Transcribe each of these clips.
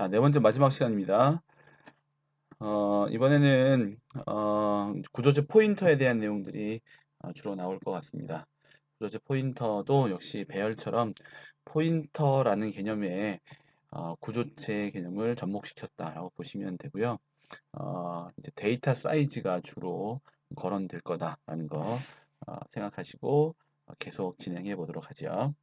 자, 네 번째 마지막 시간입니다. 어, 이번에는 어, 구조체 포인터에 대한 내용들이 어, 주로 나올 것 같습니다. 구조체 포인터도 역시 배열처럼 포인터라는 개념에 어, 구조체 개념을 접목시켰다라고 보시면 되고요. 어, 이제 데이터 사이즈가 주로 거론될 거다라는 거 어, 생각하시고 어, 계속 진행해 보도록 하죠.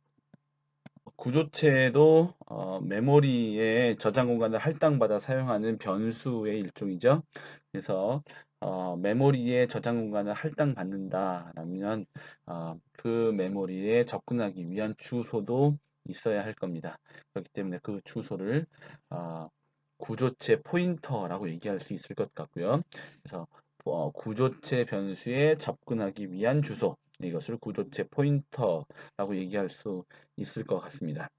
구조체도 어, 메모리의 저장 공간을 할당받아 사용하는 변수의 일종이죠. 그래서 어, 메모리의 저장 공간을 할당받는다라면 어, 그 메모리에 접근하기 위한 주소도 있어야 할 겁니다. 그렇기 때문에 그 주소를 어, 구조체 포인터라고 얘기할 수 있을 것 같고요. 그래서 어, 구조체 변수에 접근하기 위한 주소 이것을 구조체 포인터라고 얘기할 수 있을 것 같습니다.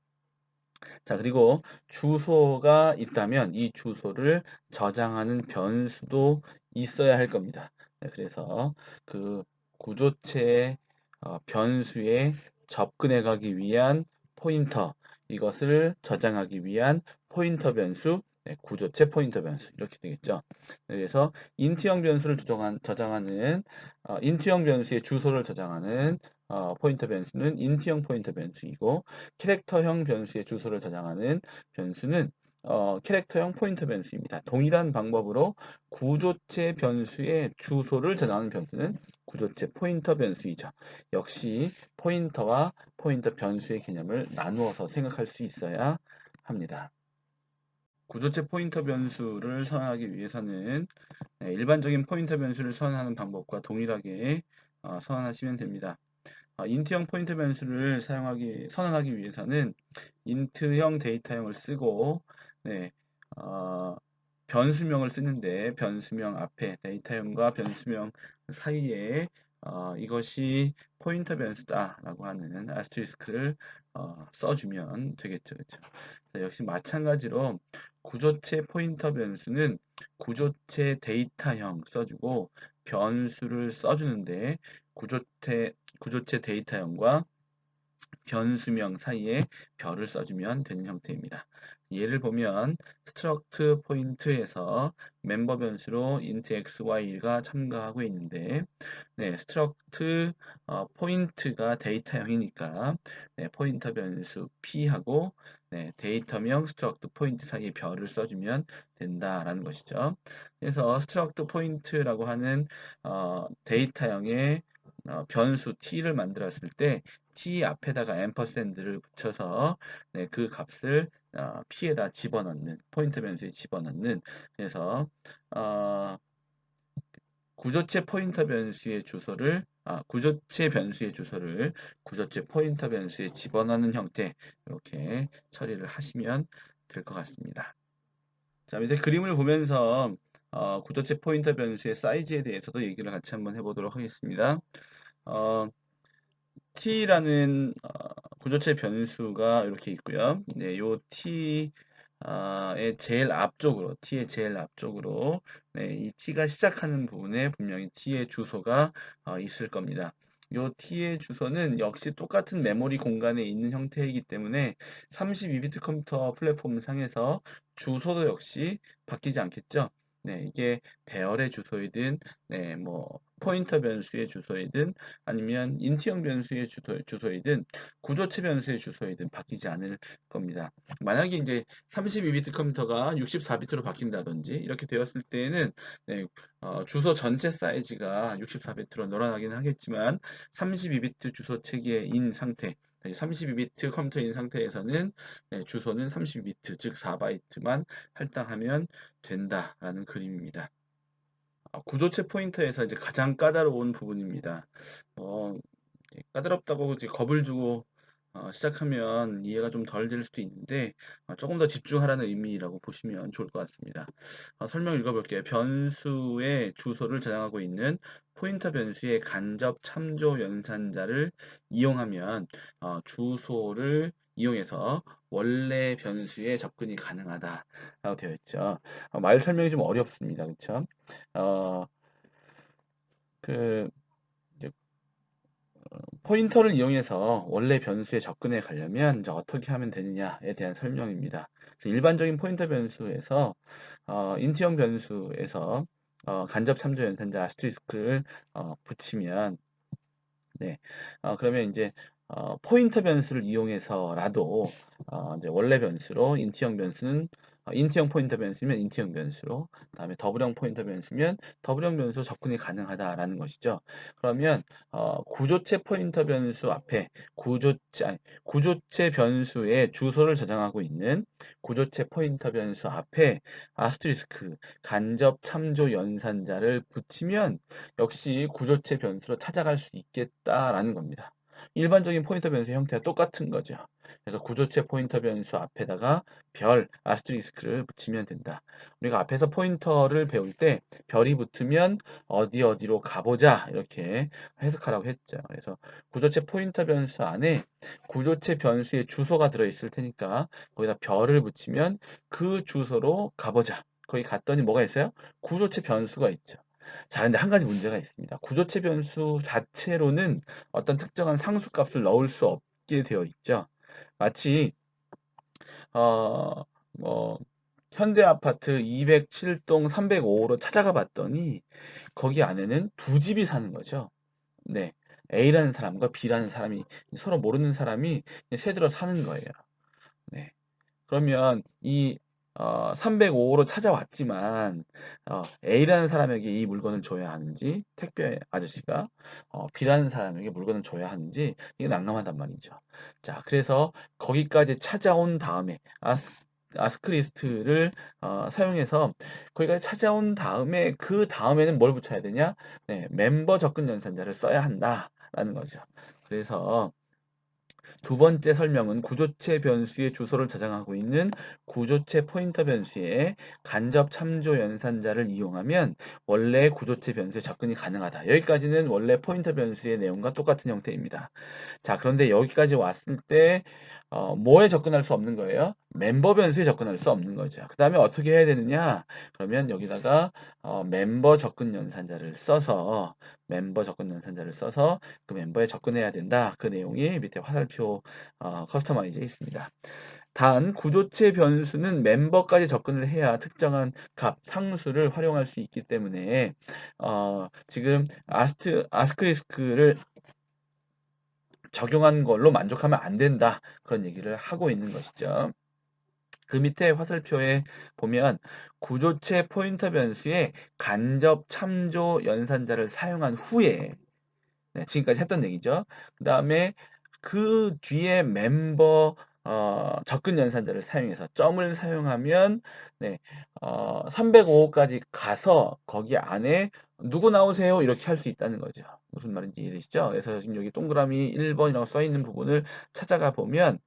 자, 그리고 주소가 있다면 이 주소를 저장하는 변수도 있어야 할 겁니다. 네, 그래서 그 구조체 어, 변수에 접근해 가기 위한 포인터 이것을 저장하기 위한 포인터 변수 네, 구조체 포인터 변수 이렇게 되겠죠. 그래서 인트형 변수를 저장한, 저장하는 어, 인트형 변수의 주소를 저장하는 어, 포인터 변수는 인트형 포인터 변수이고 캐릭터형 변수의 주소를 저장하는 변수는 어, 캐릭터형 포인터 변수입니다. 동일한 방법으로 구조체 변수의 주소를 저장하는 변수는 구조체 포인터 변수이죠. 역시 포인터와 포인터 변수의 개념을 나누어서 생각할 수 있어야 합니다. 구조체 포인터 변수를 선언하기 위해서는 네, 일반적인 포인터 변수를 선언하는 방법과 동일하게 어, 선언하시면 됩니다. 어, 인트형 포인터 변수를 사용하기 선언하기 위해서는 인트형 데이터형을 쓰고 네, 어, 변수명을 쓰는데 변수명 앞에 데이터형과 변수명 사이에 어, 이것이 포인터 변수다라고 하는 아스트리스크를 어, 써주면 되겠죠. 그렇죠? 역시 마찬가지로 구조체 포인터 변수는 구조체 데이터형 써주고 변수를 써주는데 구조체, 구조체 데이터형과 변수명 사이에 별을 써주면 되는 형태입니다. 예를 보면 struct 포인트에서 멤버 변수로 int x, y가 참가하고 있는데 네, struct 어, 포인트가 데이터형이니까 네, 포인터 변수 p하고 네, 데이터명 struct 포인트 사이에 별을 써주면 된다라는 것이죠. 그래서 struct 포인트라고 하는 어, 데이터형의 어, 변수 t를 만들었을 때 t 앞에다가 앰퍼샌드를 붙여서 네, 그 값을 어, p에다 집어넣는 포인트 변수에 집어넣는 그래서 어, 구조체 포인터 변수의 주소를 아, 구조체 변수의 주소를 구조체 포인터 변수에 집어넣는 형태 이렇게 처리를 하시면 될 것 같습니다. 자, 밑에 그림을 보면서 어, 구조체 포인터 변수의 사이즈에 대해서도 얘기를 같이 한번 해보도록 하겠습니다. 어, t라는 어, 구조체 변수가 이렇게 있고요. 네, 요 t 의 제일 앞쪽으로 t의 제일 앞쪽으로 네, 이 t가 시작하는 부분에 분명히 t의 주소가 어, 있을 겁니다. 요 t의 주소는 역시 똑같은 메모리 공간에 있는 형태이기 때문에 32비트 컴퓨터 플랫폼 상에서 주소도 역시 바뀌지 않겠죠. 네, 이게 배열의 주소이든, 네, 뭐, 포인터 변수의 주소이든, 아니면 인트형 변수의 주소, 주소 이든, 구조체 변수의 주소이든 바뀌지 않을 겁니다. 만약에 이제 32비트 컴퓨터가 64비트로 바뀐다든지, 이렇게 되었을 때에는, 네, 어, 주소 전체 사이즈가 64비트로 늘어나긴 하겠지만, 32비트 주소 체계인 상태, 32비트 컴퓨터인 상태에서는 네, 주소는 32비트, 즉 4바이트만 할당하면 된다라는 그림입니다. 아, 구조체 포인터에서 이제 가장 까다로운 부분입니다. 어, 까다롭다고 이제 겁을 주고 어, 시작하면 이해가 좀 덜 될 수도 있는데 어, 조금 더 집중하라는 의미라고 보시면 좋을 것 같습니다. 어, 설명 읽어볼게요. 변수의 주소를 저장하고 있는 포인터 변수의 간접 참조 연산자를 이용하면 어, 주소를 이용해서 원래 변수에 접근이 가능하다라고 되어 있죠. 어, 말 설명이 좀 어렵습니다. 그렇죠? 어, 그 포인터를 이용해서 원래 변수에 접근해 가려면 이제 어떻게 하면 되느냐에 대한 설명입니다. 그래서 일반적인 포인터 변수에서 어, 인트형 변수에서 어, 간접 참조 연산자 아스트리스크를 어, 붙이면 네, 어, 그러면 이제 어, 포인터 변수를 이용해서라도 어, 이제 원래 변수로 인트형 변수는 어, 인트형 포인터 변수면 인트형 변수로 그다음에 더블형 포인터 변수면 더블형 변수로 접근이 가능하다라는 것이죠. 그러면 어, 구조체 포인터 변수 앞에 구조체 아니, 구조체 변수의 주소를 저장하고 있는 구조체 포인터 변수 앞에 아스트리스크 간접 참조 연산자를 붙이면 역시 구조체 변수로 찾아갈 수 있겠다라는 겁니다. 일반적인 포인터 변수 형태와 똑같은 거죠. 그래서 구조체 포인터 변수 앞에다가 별, 아스트리스크를 붙이면 된다. 우리가 앞에서 포인터를 배울 때 별이 붙으면 어디 어디로 가보자 이렇게 해석하라고 했죠. 그래서 구조체 포인터 변수 안에 구조체 변수의 주소가 들어있을 테니까 거기다 별을 붙이면 그 주소로 가보자. 거기 갔더니 뭐가 있어요? 구조체 변수가 있죠. 자, 근데 한 가지 문제가 있습니다. 구조체 변수 자체로는 어떤 특정한 상수값을 넣을 수 없게 되어 있죠. 마치 어, 뭐 현대 아파트 207동 305호로 찾아가 봤더니 거기 안에는 두 집이 사는 거죠. 네. A라는 사람과 B라는 사람이 서로 모르는 사람이 새들어 사는 거예요. 네. 그러면 이 어, 305호로 찾아왔지만 어, A라는 사람에게 이 물건을 줘야 하는지 택배 아저씨가 어, B라는 사람에게 물건을 줘야 하는지 이게 난감하단 말이죠. 자, 그래서 거기까지 찾아온 다음에 아스, 아스크리스트를 어, 사용해서 거기까지 찾아온 다음에 그 다음에는 뭘 붙여야 되냐? 네, 멤버 접근 연산자를 써야 한다라는 거죠. 그래서 두 번째 설명은 구조체 변수의 주소를 저장하고 있는 구조체 포인터 변수에 간접 참조 연산자를 이용하면 원래 구조체 변수에 접근이 가능하다. 여기까지는 원래 포인터 변수의 내용과 똑같은 형태입니다. 자, 그런데 여기까지 왔을 때 어, 뭐에 접근할 수 없는 거예요? 멤버 변수에 접근할 수 없는 거죠. 그 다음에 어떻게 해야 되느냐? 그러면 여기다가 어, 멤버 접근 연산자를 써서 멤버 접근 연산자를 써서 그 멤버에 접근해야 된다. 그 내용이 밑에 화살표 어, 커스터마이즈에 있습니다. 단 구조체 변수는 멤버까지 접근을 해야 특정한 값, 상수를 활용할 수 있기 때문에 어, 지금 아스트, 아스크리스크를 적용한 걸로 만족하면 안 된다. 그런 얘기를 하고 있는 것이죠. 그 밑에 화살표에 보면 구조체 포인터 변수에 간접 참조 연산자를 사용한 후에 네, 지금까지 했던 얘기죠. 그 다음에 그 뒤에 멤버 어, 접근 연산자를 사용해서 점을 사용하면 네, 어, 305호까지 가서 거기 안에 누구 나오세요? 이렇게 할 수 있다는 거죠. 무슨 말인지 이해되시죠? 그래서 지금 여기 동그라미 1번이라고 써 있는 부분을 찾아가 보면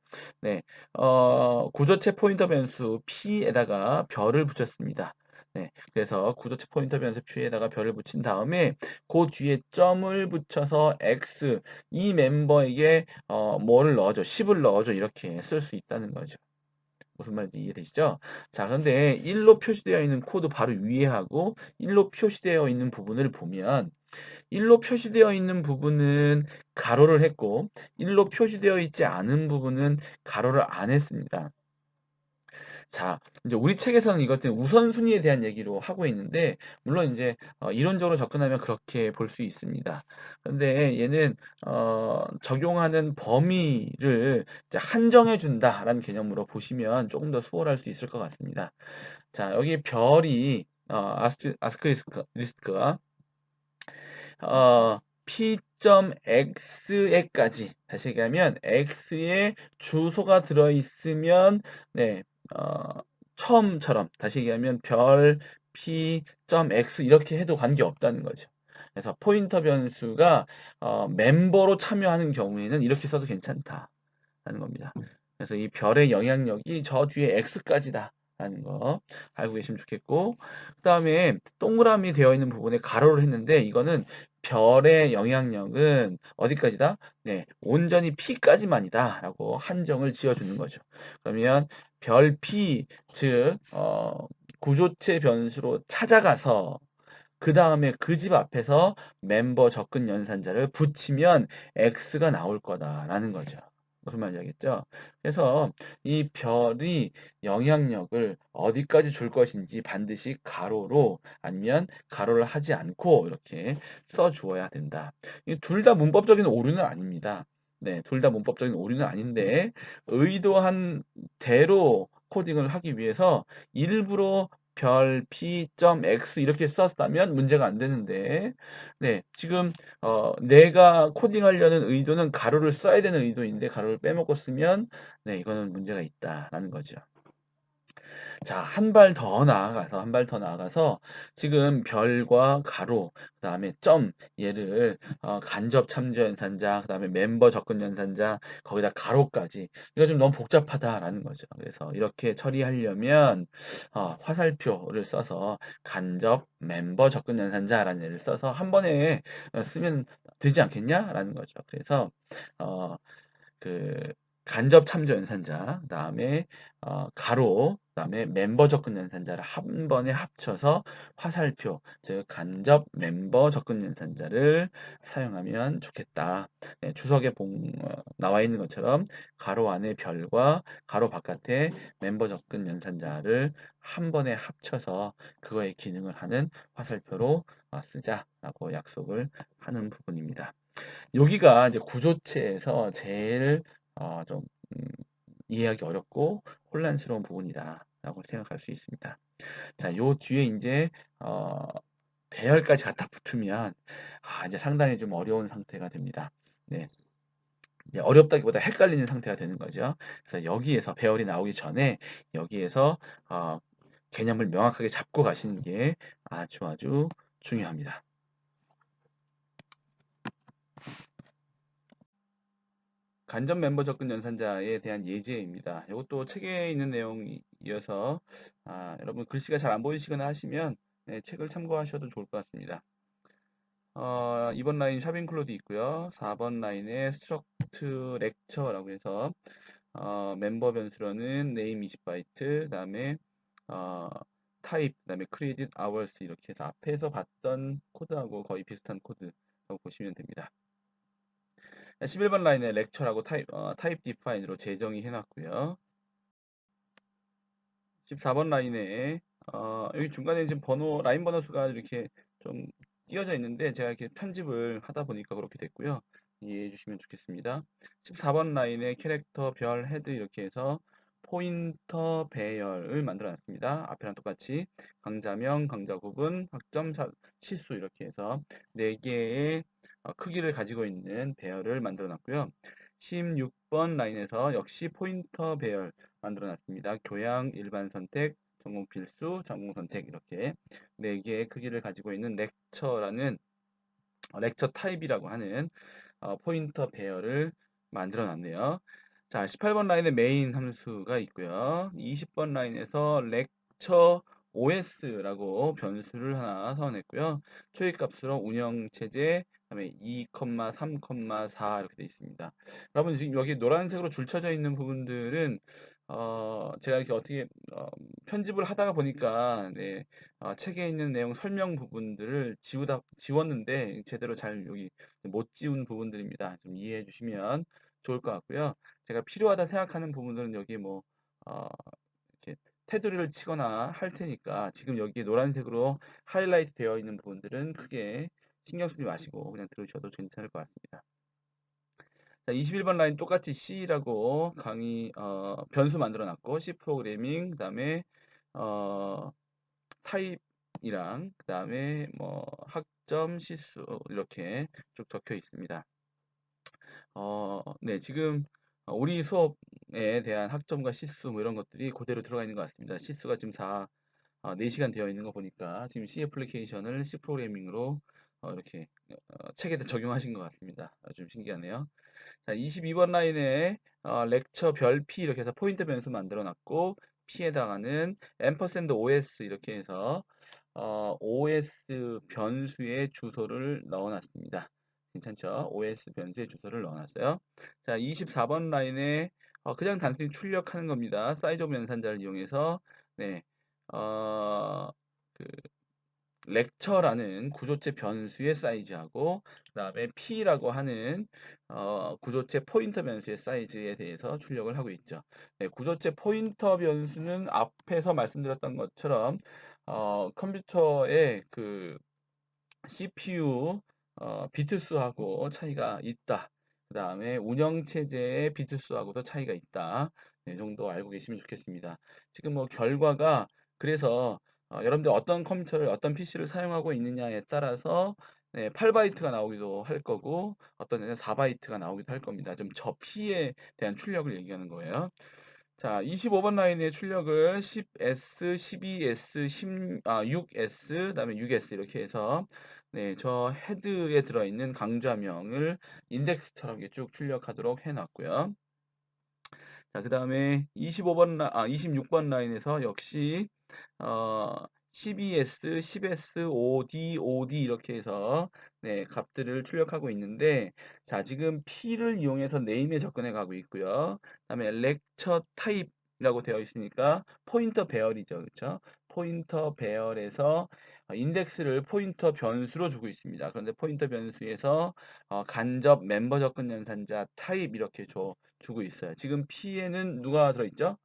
네, 어, 구조체 포인터 변수 P에다가 별을 붙였습니다. 네, 그래서 구조체 포인터 변수 P에다가 별을 붙인 다음에 그 뒤에 점을 붙여서 X 이 멤버에게 어, 뭐를 넣어줘? 10을 넣어줘 이렇게 쓸 수 있다는 거죠. 무슨 말인지 이해되시죠? 자, 그런데 1로 표시되어 있는 코드 바로 위에 하고 1로 표시되어 있는 부분을 보면 1로 표시되어 있는 부분은 가로를 했고 1로 표시되어 있지 않은 부분은 가로를 안 했습니다. 자, 이제 우리 책에서는 이것들 우선순위에 대한 얘기로 하고 있는데, 물론 이제 어, 이론적으로 접근하면 그렇게 볼 수 있습니다. 근데 얘는 어, 적용하는 범위를 한정해 준다라는 개념으로 보시면 조금 더 수월할 수 있을 것 같습니다. 자, 여기 별이 어, 아스크, 아스크 리스크가 어, p.x에까지 다시 얘기하면 x의 주소가 들어 있으면 네, 어, 처음처럼 다시 얘기하면 별 p.x 이렇게 해도 관계없다는 거죠. 그래서 포인터 변수가 어, 멤버로 참여하는 경우에는 이렇게 써도 괜찮다라는 겁니다. 그래서 이 별의 영향력이 저 뒤에 x까지다. 라는 거 알고 계시면 좋겠고 그 다음에 동그라미 되어 있는 부분에 가로를 했는데 이거는 별의 영향력은 어디까지다? 네, 온전히 P까지만이다 라고 한정을 지어주는 거죠. 그러면 별 P, 즉 어, 구조체 변수로 찾아가서 그 다음에 그 집 앞에서 멤버 접근 연산자를 붙이면 X가 나올 거다라는 거죠. 무슨 말인지 알겠죠? 그래서 이 별이 영향력을 어디까지 줄 것인지 반드시 가로로 아니면 가로를 하지 않고 이렇게 써 주어야 된다. 둘 다 문법적인 오류는 아닙니다. 네, 둘 다 문법적인 오류는 아닌데 의도한 대로 코딩을 하기 위해서 일부러 별 p.x 이렇게 썼다면 문제가 안 되는데 네 지금 어, 내가 코딩하려는 의도는 가로를 써야 되는 의도인데 가로를 빼먹고 쓰면 네 이거는 문제가 있다라는 거죠. 자, 한 발 더 나아가서, 한 발 더 나아가서, 지금 별과 가로, 그 다음에 점, 얘를, 어, 간접 참조 연산자, 그 다음에 멤버 접근 연산자, 거기다 가로까지. 이거 좀 너무 복잡하다라는 거죠. 그래서 이렇게 처리하려면, 어, 화살표를 써서 간접 멤버 접근 연산자라는 얘를 써서 한 번에 쓰면 되지 않겠냐라는 거죠. 그래서, 어, 그, 간접 참조 연산자, 그 다음에 어, 가로, 그 다음에 멤버 접근 연산자를 한 번에 합쳐서 화살표, 즉 간접 멤버 접근 연산자를 사용하면 좋겠다. 네, 주석에 봉, 어, 나와 있는 것처럼 가로 안에 별과 가로 바깥에 멤버 접근 연산자를 한 번에 합쳐서 그거의 기능을 하는 화살표로 어, 쓰자라고 약속을 하는 부분입니다. 여기가 이제 구조체에서 제일 어, 좀 음, 이해하기 어렵고 혼란스러운 부분이다라고 생각할 수 있습니다. 자, 요 뒤에 이제 어, 배열까지 갖다 붙으면 아, 이제 상당히 좀 어려운 상태가 됩니다. 네. 이제 어렵다기보다 헷갈리는 상태가 되는 거죠. 그래서 여기에서 배열이 나오기 전에 여기에서 어, 개념을 명확하게 잡고 가시는 게 아주 아주 중요합니다. 간접 멤버 접근 연산자에 대한 예제입니다. 이것도 책에 있는 내용이어서 아, 여러분 글씨가 잘 안 보이시거나 하시면 네, 책을 참고하셔도 좋을 것 같습니다. 어, 2번 라인 샵 인클로드 있고요. 4번 라인에 스트럭트 렉처라고 해서 어, 멤버 변수로는 name 20바이트, 그 다음에 어, type, 그 다음에 credit 이렇게 해서 앞에서 봤던 코드하고 거의 비슷한 코드라고 보시면 됩니다. 11번 라인에 렉처라고 타입, 어, 타입 디파인으로 재정의 해놨고요. 14번 라인에 어, 여기 중간에 지금 번호 라인 번호 수가 이렇게 좀 띄어져 있는데 제가 이렇게 편집을 하다 보니까 그렇게 됐고요. 이해해 주시면 좋겠습니다. 14번 라인에 캐릭터 별 헤드 이렇게 해서 포인터 배열을 만들어 놨습니다. 앞에랑 똑같이 강자명, 강자 구분, 학점, 시수 이렇게 해서 4개의 어, 크기를 가지고 있는 배열을 만들어 놨고요. 16번 라인에서 역시 포인터 배열 만들어 놨습니다. 교양, 일반 선택, 전공 필수, 전공 선택 이렇게 4개의 크기를 가지고 있는 렉처라는 어, 렉처 타입이라고 하는 어, 포인터 배열을 만들어 놨네요. 자, 18번 라인에 메인 함수가 있고요. 20번 라인에서 렉처 OS라고 변수를 하나 선언했고요. 초입값으로 운영체제, 그다음에 2,3,4 이렇게 되어 있습니다. 여러분 지금 여기 노란색으로 줄쳐져 있는 부분들은 어, 제가 이렇게 어떻게 어, 편집을 하다가 보니까 네, 어, 책에 있는 내용 설명 부분들을 지우다 지웠는데 제대로 잘 여기 못 지운 부분들입니다. 좀 이해해 주시면 좋을 것 같고요. 제가 필요하다 생각하는 부분들은 여기 뭐 어, 이렇게 테두리를 치거나 할 테니까 지금 여기 노란색으로 하이라이트 되어 있는 부분들은 크게 신경 쓰지 마시고 그냥 들으셔도 괜찮을 것 같습니다. 자, 21번 라인 똑같이 C라고 강의 어, 변수 만들어 놨고 C 프로그래밍 그다음에 어, 타입이랑 그다음에 뭐 학점 시수 이렇게 쭉 적혀 있습니다. 어, 네, 지금 우리 수업에 대한 학점과 시수 뭐 이런 것들이 그대로 들어가 있는 것 같습니다. 시수가 지금 4, 어, 4시간 되어 있는 거 보니까 지금 C 애플리케이션을 C 프로그래밍으로 어, 이렇게 어, 책에다 적용하신 것 같습니다. 좀 신기하네요. 자, 22번 라인에 어, 렉처 별 P 이렇게 해서 포인트 변수 만들어 놨고 P에 해당하는 앰퍼샌드 OS 이렇게 해서 어, OS 변수의 주소를 넣어 놨습니다. 괜찮죠? OS 변수의 주소를 넣어놨어요. 자, 24번 라인에 어, 그냥 단순히 출력하는 겁니다. 사이즈 오브 연산자를 이용해서 네, 어, 그 lecture라는 구조체 변수의 사이즈하고 그 다음에 p라고 하는 어, 구조체 포인터 변수의 사이즈에 대해서 출력을 하고 있죠. 네, 구조체 포인터 변수는 앞에서 말씀드렸던 것처럼 어, 컴퓨터의 그 CPU 어, 비트 수하고 차이가 있다. 그 다음에 운영체제의 비트 수하고도 차이가 있다. 네, 정도 알고 계시면 좋겠습니다. 지금 뭐 결과가 그래서 어, 여러분들 어떤 컴퓨터를 어떤 PC를 사용하고 있느냐에 따라서 네, 8바이트가 나오기도 할 거고 어떤 데는 4바이트가 나오기도 할 겁니다. 좀저 P에 대한 출력을 얘기하는 거예요. 자, 25번 라인의 출력을 10S, 12S, 10, 아, 6S, 그다음에 6S 이렇게 해서 네, 저 헤드에 들어있는 강좌명을 인덱스처럼 쭉 출력하도록 해놨고요. 자, 그 다음에 25번, 라, 아, 26번 라인에서 역시 어, 12S, 10S, OD, OD 이렇게 해서 네, 값들을 출력하고 있는데 자, 지금 P를 이용해서 네임에 접근해 가고 있고요. 그 다음에 lecture type이라고 되어 있으니까 포인터 배열이죠. 그렇죠? 포인터 배열에서 인덱스를 포인터 변수로 주고 있습니다. 그런데 포인터 변수에서 어, 간접 멤버 접근 연산자 타입 이렇게 줘, 주고 있어요. 지금 P에는 누가 들어있죠?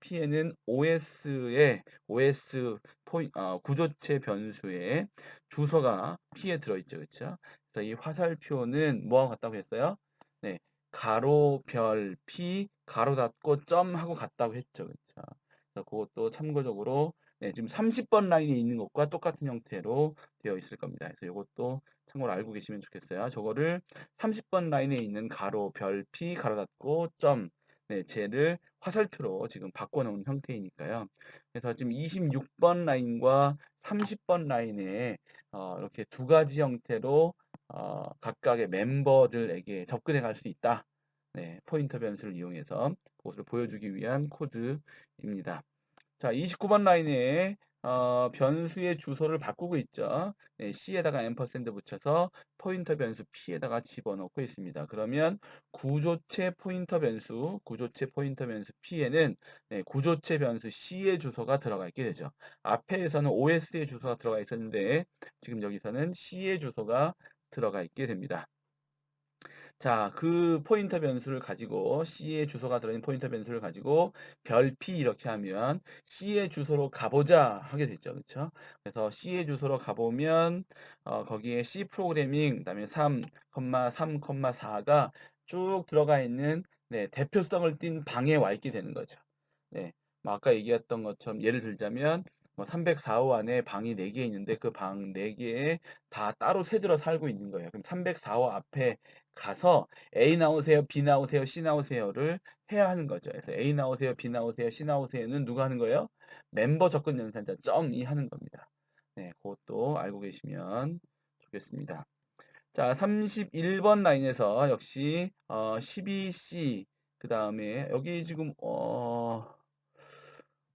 P에는 OS의 OS 포인, 어, 구조체 변수의 주소가 P에 들어있죠. 그렇죠? 그래서 이 화살표는 뭐하고 같다고 했어요? 네. 가로 별 P 가로 닫고 점 하고 같다고 했죠. 그렇죠? 그래서 그것도 참고적으로 네, 지금 30번 라인에 있는 것과 똑같은 형태로 되어 있을 겁니다. 그래서 이것도 참고로 알고 계시면 좋겠어요. 저거를 30번 라인에 있는 가로 별 P 가로 닫고 점 네, 쟤를 화살표로 지금 바꿔놓은 형태이니까요. 그래서 지금 26번 라인과 30번 라인에 어, 이렇게 두 가지 형태로 어, 각각의 멤버들에게 접근해 갈 수 있다. 네, 포인터 변수를 이용해서 그것을 보여주기 위한 코드입니다. 자, 29번 라인에 어, 변수의 주소를 바꾸고 있죠. 네, C에다가 앰퍼샌드 붙여서 포인터 변수 P에다가 집어넣고 있습니다. 그러면 구조체 포인터 변수, 구조체 포인터 변수 P에는 네, 구조체 변수 C의 주소가 들어가 있게 되죠. 앞에서는 OS의 주소가 들어가 있었는데 지금 여기서는 C의 주소가 들어가 있게 됩니다. 자, 그 포인터 변수를 가지고 C의 주소가 들어있는 포인터 변수를 가지고 별 P 이렇게 하면 C의 주소로 가보자 하게 됐죠. 그렇죠? 그래서 C의 주소로 가보면 어, 거기에 C 프로그래밍 그다음에 3,3,4가 쭉 들어가 있는 네, 대표성을 띤 방에 와 있게 되는 거죠. 네. 뭐 아까 얘기했던 것처럼 예를 들자면 뭐 304호 안에 방이 4개 있는데 그 방 4개에 다 따로 새들어 살고 있는 거예요. 그럼 304호 앞에 가서 A 나오세요, B 나오세요, C 나오세요를 해야 하는 거죠. 그래서 A 나오세요, B 나오세요, C 나오세요는 누가 하는 거예요? 멤버 접근 연산자 점이 하는 겁니다. 네, 그것도 알고 계시면 좋겠습니다. 자, 31번 라인에서 역시 어, 12C 그 다음에 여기 지금 어,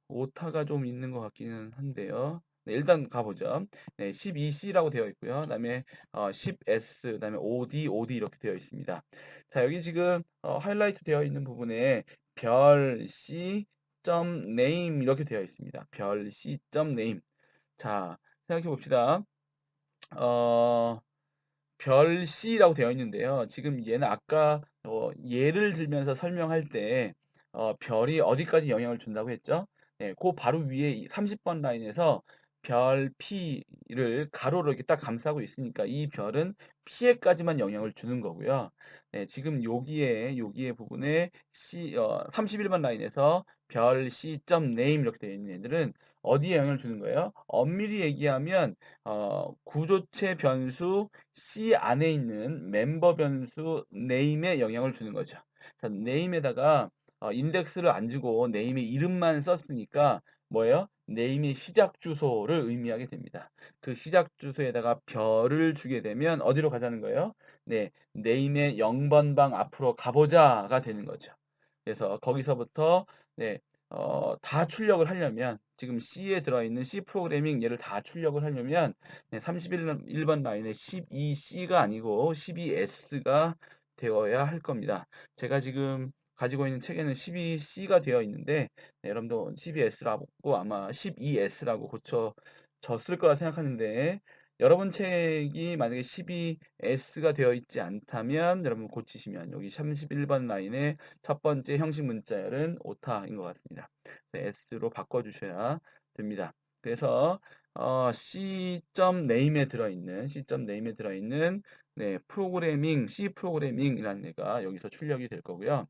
오타가 좀 있는 것 같기는 한데요. 네, 일단 가보죠. 네, 12C라고 되어 있고요. 그 다음에 어, 10S, 그 다음에 OD, OD 이렇게 되어 있습니다. 자, 여기 지금 어, 하이라이트 되어 있는 부분에 별 C 점 name 이렇게 되어 있습니다. 별 C 점 name. 자, 생각해 봅시다. 어, 별 C라고 되어 있는데요. 지금 얘는 아까 어, 예를 들면서 설명할 때 어, 별이 어디까지 영향을 준다고 했죠? 네, 그 바로 위에 30번 라인에서 별 P를 가로로 이렇게 딱 감싸고 있으니까 이 별은 P에까지만 영향을 주는 거고요. 네, 지금 여기에 여기에 부분에 C 어, 31번 라인에서 별 C 점 name 이렇게 되어 있는 애들은 어디에 영향을 주는 거예요? 엄밀히 얘기하면 어, 구조체 변수 C 안에 있는 멤버 변수 name에 영향을 주는 거죠. 자, name에다가 어, 인덱스를 안 주고 네임의 이름만 썼으니까 뭐예요? 네임의 시작 주소를 의미하게 됩니다. 그 시작 주소에다가 별을 주게 되면 어디로 가자는 거예요? 네, 네임의 0번 방 앞으로 가보자가 되는 거죠. 그래서 거기서부터 네, 어, 다 출력을 하려면 지금 C에 들어있는 C 프로그래밍 얘를 다 출력을 하려면 네, 31번 라인에 12C가 아니고 12S가 되어야 할 겁니다. 제가 지금 가지고 있는 책에는 12C가 되어 있는데 네, 여러분도 12S라고 아마 12S라고 고쳐 졌을 거라 생각하는데 여러분 책이 만약에 12S가 되어 있지 않다면 여러분 고치시면 여기 31번 라인의 첫 번째 형식 문자열은 오타인 것 같습니다. S로 바꿔주셔야 됩니다. 그래서 어, C name에 들어있는 C name에 들어있는 네, 프로그래밍 C 프로그래밍이라는 애가 여기서 출력이 될 거고요.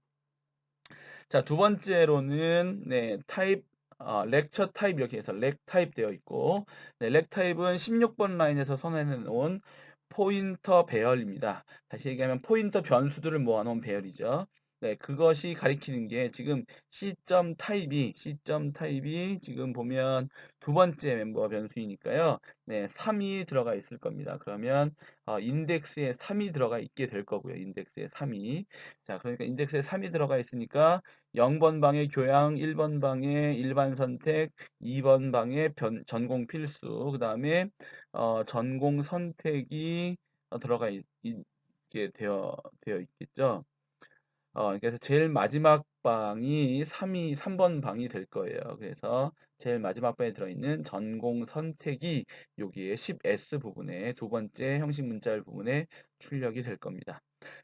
자, 두 번째로는 네, 타입 어, 렉처 타입 이렇게 해서 렉 타입 되어 있고 네, 렉 타입은 16번 라인에서 선언해 놓은 포인터 배열입니다. 다시 얘기하면 포인터 변수들을 모아놓은 배열이죠. 네, 그것이 가리키는 게 지금 시점 타입이 시점 타입이 지금 보면 두 번째 멤버 변수이니까요. 네, 3이 들어가 있을 겁니다. 그러면 어, 인덱스에 3이 들어가 있게 될 거고요. 인덱스에 3이. 자, 그러니까 인덱스에 3이 들어가 있으니까 0번 방의 교양, 1번 방의 일반 선택, 2번 방의 변, 전공 필수, 그 다음에 어, 전공 선택이 어, 들어가 있, 게 되어 되어 있겠죠. 어, 그래서 제일 마지막 방이 3이 3번 방이 될 거예요. 그래서 제일 마지막 방에 들어있는 전공 선택이 여기에 10S 부분에 두 번째 형식 문자열 부분에 출력이 될 겁니다.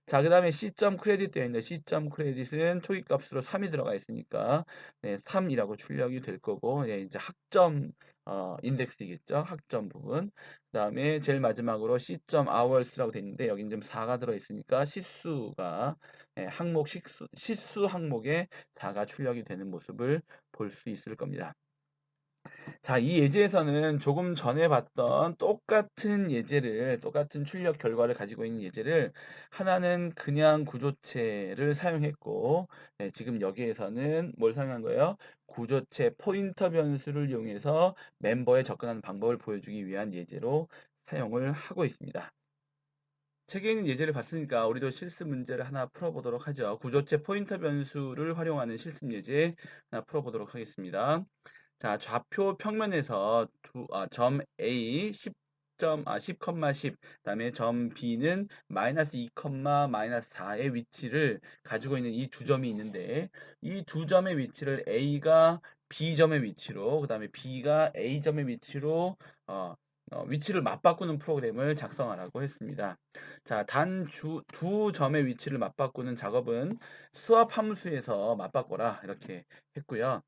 자, 그 다음에 C점 크레딧 되어 있는데 C점 크레딧은 초기 값으로 3이 들어가 있으니까 네, 3이라고 출력이 될 거고 네, 이제 학점 어, 인덱스이겠죠. 학점 부분. 그 다음에 제일 마지막으로 C점 hours라고 되어 있는데 여기 좀 4가 들어 있으니까 시수가 네, 항목 시수, 시수 항목에 4가 출력이 되는 모습을 볼 수 있을 겁니다. 자, 이 예제에서는 조금 전에 봤던 똑같은 예제를, 똑같은 출력 결과를 가지고 있는 예제를 하나는 그냥 구조체를 사용했고, 네, 지금 여기에서는 뭘 사용한 거예요? 구조체 포인터 변수를 이용해서 멤버에 접근하는 방법을 보여주기 위한 예제로 사용을 하고 있습니다. 책에 있는 예제를 봤으니까 우리도 실습 문제를 하나 풀어보도록 하죠. 구조체 포인터 변수를 활용하는 실습 예제 하나 풀어보도록 하겠습니다. 자, 좌표 평면에서 두, 아, 점 A 10점, 아, 10, 10, 그다음에 점 B는 마이너스 2, 마이너스 4의 위치를 가지고 있는 이 두 점이 있는데 이 두 점의 위치를 A가 B점의 위치로, 그 다음에 B가 A점의 위치로 어, 어, 위치를 맞바꾸는 프로그램을 작성하라고 했습니다. 자, 단 두 점의 위치를 맞바꾸는 작업은 수압 함수에서 맞바꿔라 이렇게 했고요.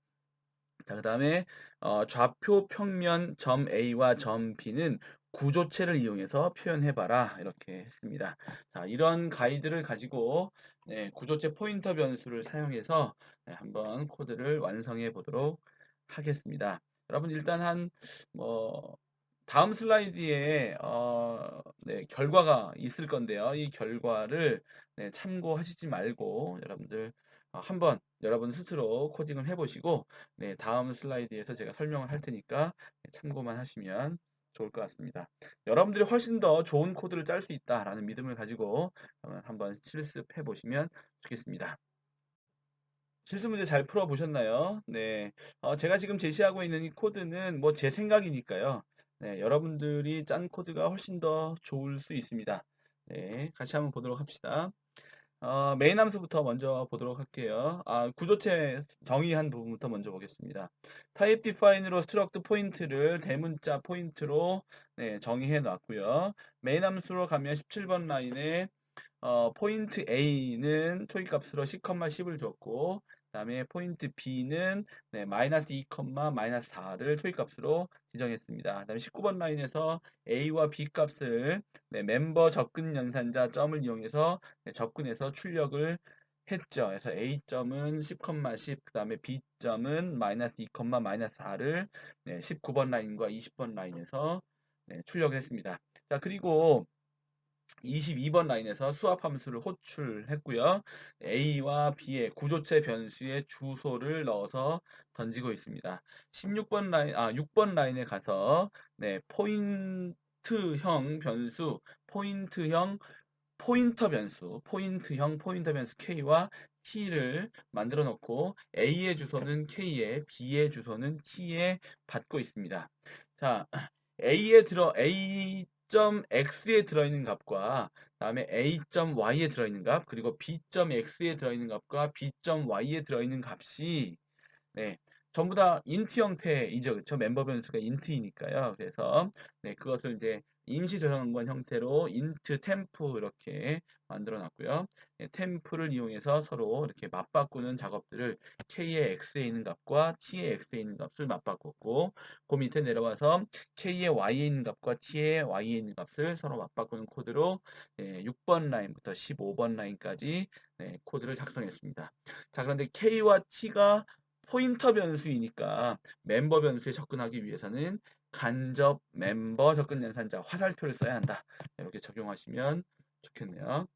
자, 그 다음에 어, 좌표 평면 점 A와 점 B는 구조체를 이용해서 표현해봐라 이렇게 했습니다. 자, 이런 가이드를 가지고 네, 구조체 포인터 변수를 사용해서 네, 한번 코드를 완성해 보도록 하겠습니다. 여러분 일단 한 뭐 다음 슬라이드에 어, 네, 결과가 있을 건데요. 이 결과를 네, 참고하시지 말고 여러분들 어, 한번 여러분 스스로 코딩을 해보시고 네, 다음 슬라이드에서 제가 설명을 할 테니까 네, 참고만 하시면 좋을 것 같습니다. 여러분들이 훨씬 더 좋은 코드를 짤 수 있다라는 믿음을 가지고 한번 실습해 보시면 좋겠습니다. 실습 문제 잘 풀어 보셨나요? 네. 어, 제가 지금 제시하고 있는 이 코드는 뭐 제 생각이니까요. 네, 여러분들이 짠 코드가 훨씬 더 좋을 수 있습니다. 네, 같이 한번 보도록 합시다. 어, 메인 함수부터 먼저 보도록 할게요. 아, 구조체 정의한 부분부터 먼저 보겠습니다. 타입 디파인으로 스트럭트 포인트를 대문자 포인트로 네, 정의해 놨고요. 메인 함수로 가면 17번 라인에 어, 포인트 A는 초기값으로 10, 10을 줬고 다음에 포인트 B는 네, 마이너스 2, 마이너스 4를 초기값으로 지정했습니다. 다음에 19번 라인에서 A와 B 값을 네, 멤버 접근 연산자 점을 이용해서 네, 접근해서 출력을 했죠. 그래서 A점은 10, 10, 그 다음에 B점은 마이너스 2, 마이너스 4를 네, 19번 라인과 20번 라인에서 네, 출력했습니다. 자, 그리고 22번 라인에서 수압 함수를 호출했고요. A와 B의 구조체 변수의 주소를 넣어서 던지고 있습니다. 16번 라인, 아, 6번 라인에 가서, 네, 포인트형 변수, 포인트형 포인터 변수, 포인트형 포인터 변수 K와 T를 만들어 놓고 A의 주소는 K에, B의 주소는 T에 받고 있습니다. 자, A에 들어, A X에 들어있는 값과 다음에 A.Y에 들어있는 값 그리고 B.X에 들어있는 값과 B.Y에 들어있는 값이 네, 전부 다 인트 형태이죠. 그쵸? 멤버 변수가 인트이니까요. 그래서 네, 그것을 이제 임시 저장관 형태로 int temp 이렇게 만들어 놨고요. 네, temp를 이용해서 서로 이렇게 맞바꾸는 작업들을 k의 x에 있는 값과 t의 x에 있는 값을 맞바꿨고 그 밑에 내려와서 k의 y에 있는 값과 t의 y에 있는 값을 서로 맞바꾸는 코드로 네, 6번 라인부터 15번 라인까지 네, 코드를 작성했습니다. 자 그런데 k와 t가 포인터 변수이니까 멤버 변수에 접근하기 위해서는 간접 멤버 접근 연산자 화살표를 써야 한다. 이렇게 적용하시면 좋겠네요.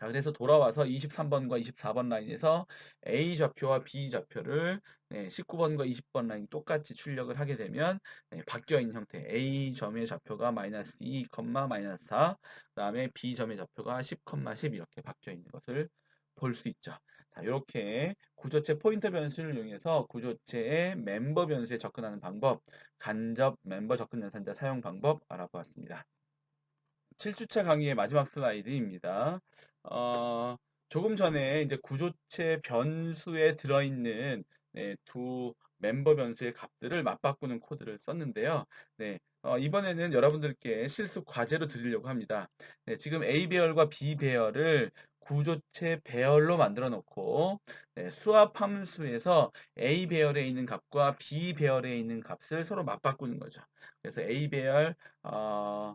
자, 그래서 돌아와서 23번과 24번 라인에서 A 좌표와 B 좌표를 네, 19번과 20번 라인 똑같이 출력을 하게 되면 네, 바뀌어 있는 형태 A 점의 좌표가 마이너스 2, 마이너스 4, 그 다음에 B 점의 좌표가 10, 10 이렇게 바뀌어 있는 것을 볼 수 있죠. 자, 이렇게 구조체 포인터 변수를 이용해서 구조체의 멤버 변수에 접근하는 방법, 간접 멤버 접근 연산자 사용 방법 알아보았습니다. 7주차 강의의 마지막 슬라이드입니다. 어, 조금 전에 이제 구조체 변수에 들어있는 네, 두 멤버 변수의 값들을 맞바꾸는 코드를 썼는데요. 네, 어, 이번에는 여러분들께 실습 과제로 드리려고 합니다. 네, 지금 A 배열과 B 배열을 구조체 배열로 만들어 놓고 네, 수압 함수에서 A 배열에 있는 값과 B 배열에 있는 값을 서로 맞바꾸는 거죠. 그래서 A 배열 어,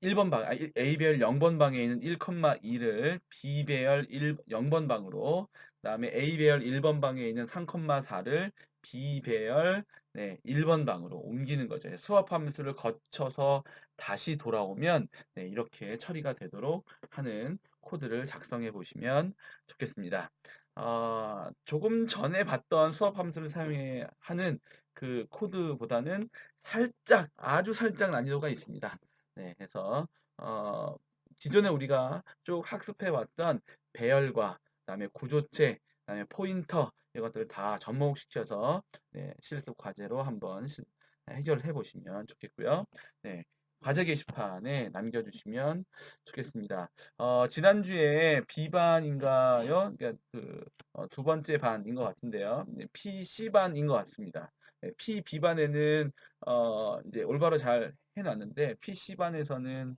1번 방, 아, A배열 0번 방에 있는 1,2를 B배열 1, 0번 방으로, 그 다음에 A배열 1번 방에 있는 3,4를 B배열 네, 1번 방으로 옮기는 거죠. 수압 함수를 거쳐서 다시 돌아오면 네, 이렇게 처리가 되도록 하는 코드를 작성해 보시면 좋겠습니다. 어, 조금 전에 봤던 수압 함수를 사용해 하는 그 코드보다는 살짝 아주 살짝 난이도가 있습니다. 네, 해서 어, 기존에 우리가 쭉 학습해 왔던 배열과 그다음에 구조체, 그다음에 포인터 이것들을 다 접목시켜서 네, 실습 과제로 한번 시, 해결해 보시면 좋겠고요. 네. 과제 게시판에 남겨주시면 좋겠습니다. 어, 지난주에 B반인가요? 그러니까 그, 어, 두 번째 반인 것 같은데요. 네, PC반인 것 같습니다. 네, P, B반에는, 어, 이제 올바로 잘 해놨는데, PC반에서는,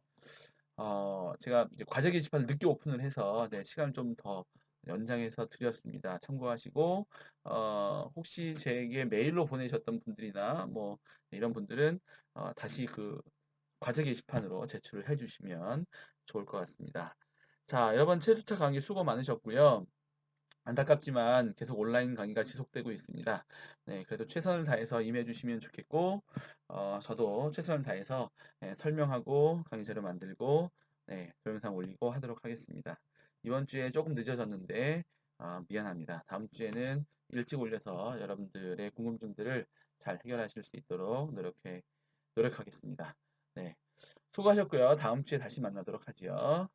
어, 제가 이제 과제 게시판을 늦게 오픈을 해서, 네, 시간을 좀더 연장해서 드렸습니다. 참고하시고, 어, 혹시 제게 메일로 보내셨던 분들이나, 뭐, 이런 분들은, 어, 다시 그, 과제 게시판으로 제출을 해주시면 좋을 것 같습니다. 자, 여러분 7주차 강의 수고 많으셨고요. 안타깝지만 계속 온라인 강의가 지속되고 있습니다. 네, 그래도 최선을 다해서 임해주시면 좋겠고, 어, 저도 최선을 다해서 네, 설명하고 강의 자료 만들고, 네, 동영상 올리고 하도록 하겠습니다. 이번 주에 조금 늦어졌는데, 어, 미안합니다. 다음 주에는 일찍 올려서 여러분들의 궁금증들을 잘 해결하실 수 있도록 노력해, 노력하겠습니다. 네. 수고하셨고요. 다음 주에 다시 만나도록 하지요.